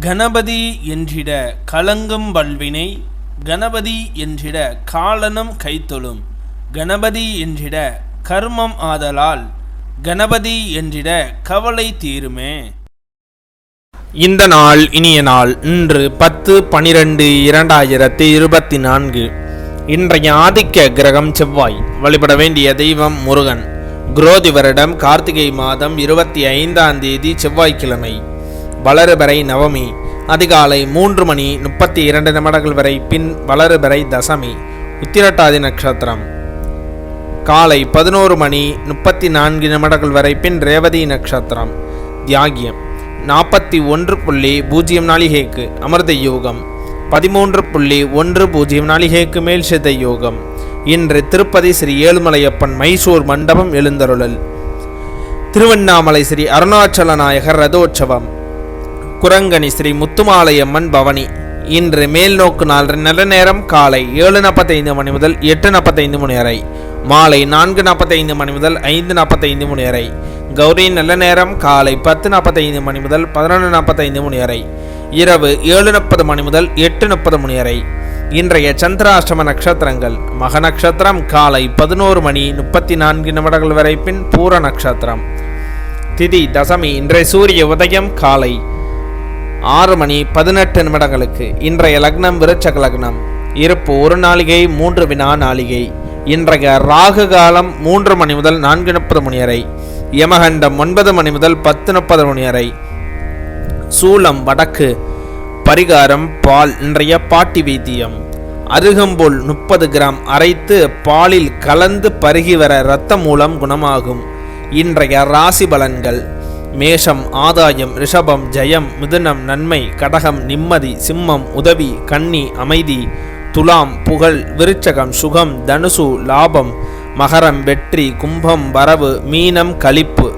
கணபதி என்றிட கலங்கும் வல்வினை கணபதி என்றிட காலனும் கைத்தொழும் கணபதி என்றிட கர்மம் ஆதலால் கணபதி என்றிட கவலை தீருமே. இந்த நாள் இனிய நாள் இன்று பத்து பனிரெண்டு இரண்டாயிரத்தி இருபத்தி நான்கு. இன்றைய ஆதிக்க கிரகம் செவ்வாய். வழிபட வேண்டிய தெய்வம் முருகன். குரோதி வருடம் கார்த்திகை மாதம் இருபத்தி ஐந்தாம் தேதி செவ்வாய்க்கிழமை. வளருபறை நவமி அதிகாலை மூன்று மணி முப்பத்தி இரண்டு நிமிடங்கள் வரை பின் வளருபறை தசமி உத்திரட்டாதி நட்சத்திரம். காலை பதினோரு மணி முப்பத்தி நான்கு நிமிடங்கள் வரை பின் ரேவதி நட்சத்திரம். தியாகியம் நாற்பத்தி ஒன்று புள்ளி பூஜ்ஜியம் நாளிகைக்கு அமிர்த யோகம் பதிமூன்று புள்ளி ஒன்று பூஜ்ஜியம் நாளிகைக்கு மேல் சித்த யோகம். இன்று திருப்பதி ஸ்ரீ ஏழுமலையப்பன் மைசூர் மண்டபம் எழுந்தருளல். திருவண்ணாமலை ஸ்ரீ அருணாச்சல நாயகர் ரதோற்சவம் குரங்கணி ஸ்ரீ முத்துமாலையம்மன் பவனி. இன்று மேல் நோக்கு நாள் நல்ல நேரம் காலை ஏழு நாற்பத்தைந்து மணி முதல் எட்டு நாற்பத்தைந்து மணி வரை. மாலை நான்கு நாற்பத்தைந்து மணி முதல் ஐந்து நாற்பத்தைந்து மணி வரை. கௌரி நல்ல நேரம் காலை பத்து நாற்பத்தைந்து மணி முதல் பதினொன்று நாற்பத்தைந்து மணி வரை. இரவு ஏழு முப்பது மணி முதல் எட்டு முப்பது மணி வரை. இன்றைய சந்திராஷ்டம நட்சத்திரங்கள். மக நட்சத்திரம் காலை பதினோரு மணி முப்பத்தி நான்கு நிமிடங்கள் வரை பின் பூர நட்சத்திரம். திதி தசமி இன்றைய சூரிய உதயம் காலை ஆறு மணி பதினெட்டு நிமிடங்களுக்கு இன்றைய லக்னம் விருச்சக லக்னம். இருப்பு ஒரு நாளிகை மூன்று வினா நாளிகை. இன்றைய ராகு காலம் மூன்று மணி முதல் நான்கு முப்பது மணி வரை. யமகண்டம் ஒன்பது மணி முதல் பத்து முப்பது மணி வரை. சூலம் வடக்கு. பரிகாரம் பால். இன்றைய பாட்டி வைத்தியம் அருகம்புல் முப்பது கிராம் அரைத்து பாலில் கலந்து பருகி வர இரத்த மூலம் குணமாகும். இன்றைய ராசி பலன்கள். மேஷம் ஆதாயம் ரிஷபம் ஜெயம் மிதுனம் நன்மை கடகம் நிம்மதி சிம்மம் உதவி கன்னி அமைதி துலாம் புகழ் விருச்சகம் சுகம் தனுசு லாபம் மகரம் வெற்றி கும்பம் வரவு மீனம் களிப்பு